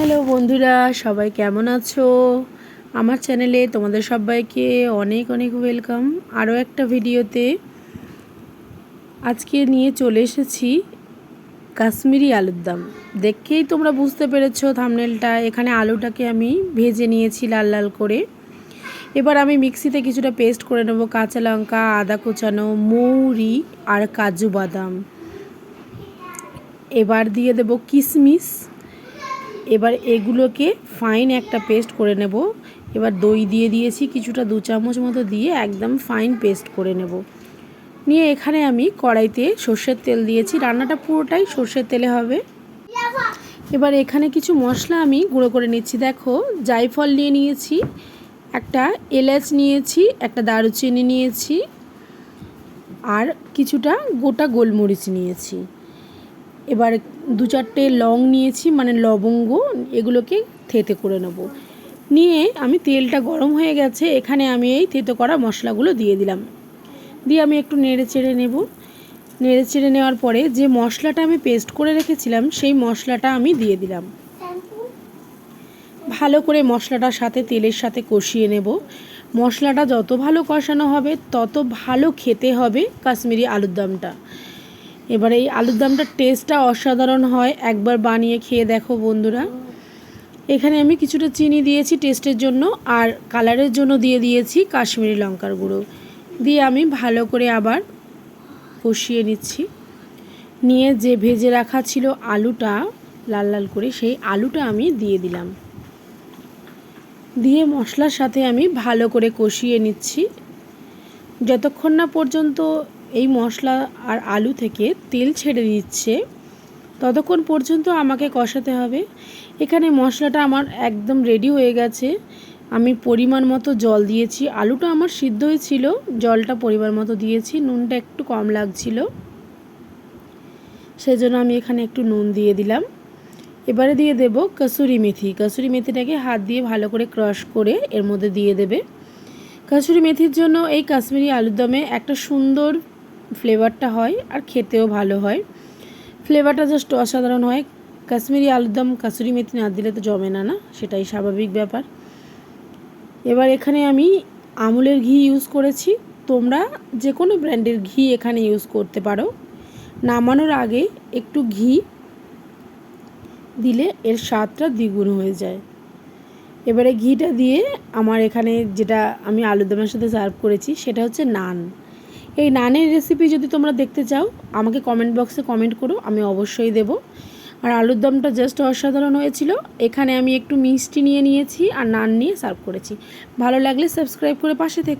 Hello বন্ধুরা, সবাই কেমন আছো? আমার চ্যানেলে তোমাদের সবাইকে অনেক অনেক ওয়েলকাম। আরও একটা ভিডিওতে আজকে নিয়ে চলে এসেছি কাশ্মীরি আলুর দাম। দেখেই তোমরা বুঝতে পেরেছ থামনেলটা এখানে আলুটাকে আমি ভেজে নিয়েছি লাল লাল করে। এবার আমি মিক্সিতে কিছুটা পেস্ট করে নেব, কাঁচা লঙ্কা, আদা কুচানো, মৌরি আর কাজু বাদাম। এবার দিয়ে দেব কিশমিশ এবার এগুলোকে ফাইন একটা পেস্ট করে নেব। এবার দই দিয়ে দিয়েছি, কিছুটা দু চামচ মতো দিয়ে একদম ফাইন পেস্ট করে নেব। নিয়ে এখানে আমি কড়াইতে সর্ষের তেল দিয়েছি, রান্নাটা পুরোটাই সর্ষের তেলে হবে। এবার এখানে কিছু মশলা আমি গুঁড়ো করে নিচ্ছি। দেখো, জায়ফল নিয়ে নিয়েছি, একটা এলাচ নিয়েছি, একটা দারুচিনি নিয়েছি, আর কিছুটা গোটা গোলমরিচ নিয়েছি। এবার দু চারটে লং নিয়েছি মানে লবঙ্গ, এগুলোকে থেতে করে নেব। নিয়ে আমি তেলটা গরম হয়ে গেছে, এখানে আমি এই থেতো করা মশলাগুলো দিয়ে দিলাম। দিয়ে আমি একটু নেড়ে চেড়ে নেব। নেড়ে চেড়ে নেওয়ার পরে যে মশলাটা আমি পেস্ট করে রেখেছিলাম, সেই মশলাটা আমি দিয়ে দিলাম। ভালো করে মশলাটার সাথে তেলের সাথে কষিয়ে নেব। মশলাটা যত ভালো কষানো হবে, তত ভালো খেতে হবে কাশ্মীরি আলুর দমটা। এবার এই আলুর দমটার টেস্টটা অসাধারণ হয়। একবার বানিয়ে খেয়ে দেখো বন্ধুরা। এখানে আমি কিছুটা চিনি দিয়েছি টেস্টের জন্য আর কালারের জন্য দিয়ে দিয়েছি কাশ্মীরি লঙ্কার গুঁড়ো। দিয়ে আমি ভালো করে আবার কষিয়ে নিচ্ছি। নিয়ে যে ভেজে রাখা ছিল আলুটা, লাল লাল করে সেই আলুটা আমি দিয়ে দিলাম। দিয়ে মশলার সাথে আমি ভালো করে কষিয়ে নিচ্ছি। যতক্ষণ না পর্যন্ত এই মশলা আর আলু থেকে তেল ছেড়ে দিচ্ছে। ততক্ষণ পর্যন্ত আমাকে কষাতে হবে। এখানে মশলাটা আমার একদম রেডি হয়ে গেছে। আমি পরিমাণ মতো জল দিয়েছি। আলুটা আমার সিদ্ধ হয়েছিল। জলটা পরিমাণ মতো দিয়েছি। নুনটা একটু কম লাগছিল। সেজন্য আমি এখানে একটু নুন দিয়ে দিলাম। এবারে দিয়ে দেব কসুরি মেথি। কসুরি মেথিটাকে হাত দিয়ে ভালো করে ক্রাশ করে এর মধ্যে দিয়ে দেবে। কসুরি মেথির জন্য এই কাশ্মীরি আলুর দমে একটা সুন্দর ফ্লেভারটা হয় আর খেতেও ভালো হয়। ফ্লেভারটা জাস্ট অসাধারণ হয়। কাশ্মীরি আলুরদম কাসুরি মেথি না দিলে তো জমে না না, সেটাই স্বাভাবিক ব্যাপার। এবার এখানে আমি আমুলের ঘি ইউজ করেছি। তোমরা যে কোনো ব্র্যান্ডের ঘি এখানে ইউজ করতে পারো। নামানোর আগে একটু ঘি দিলে এর স্বাদটা দ্বিগুণ হয়ে যায়। এবারে ঘিটা দিয়ে আমার এখানে যেটা আমি আলুরদমের সাথে সার্ভ করেছি, সেটা হচ্ছে নান। এই নানের রেসিপি যদি তোমরা দেখতে চাও, আমাকে কমেন্ট বক্সে কমেন্ট করো, আমি অবশ্যই দেব। আর আলুর দমটা জাস্ট অসাধারণ হয়েছিল। এখানে আমি একটু মিষ্টি নিয়ে নিয়েছি আর নান নিয়ে সার্ভ করেছি। ভালো লাগলে সাবস্ক্রাইব করে পাশে থেকে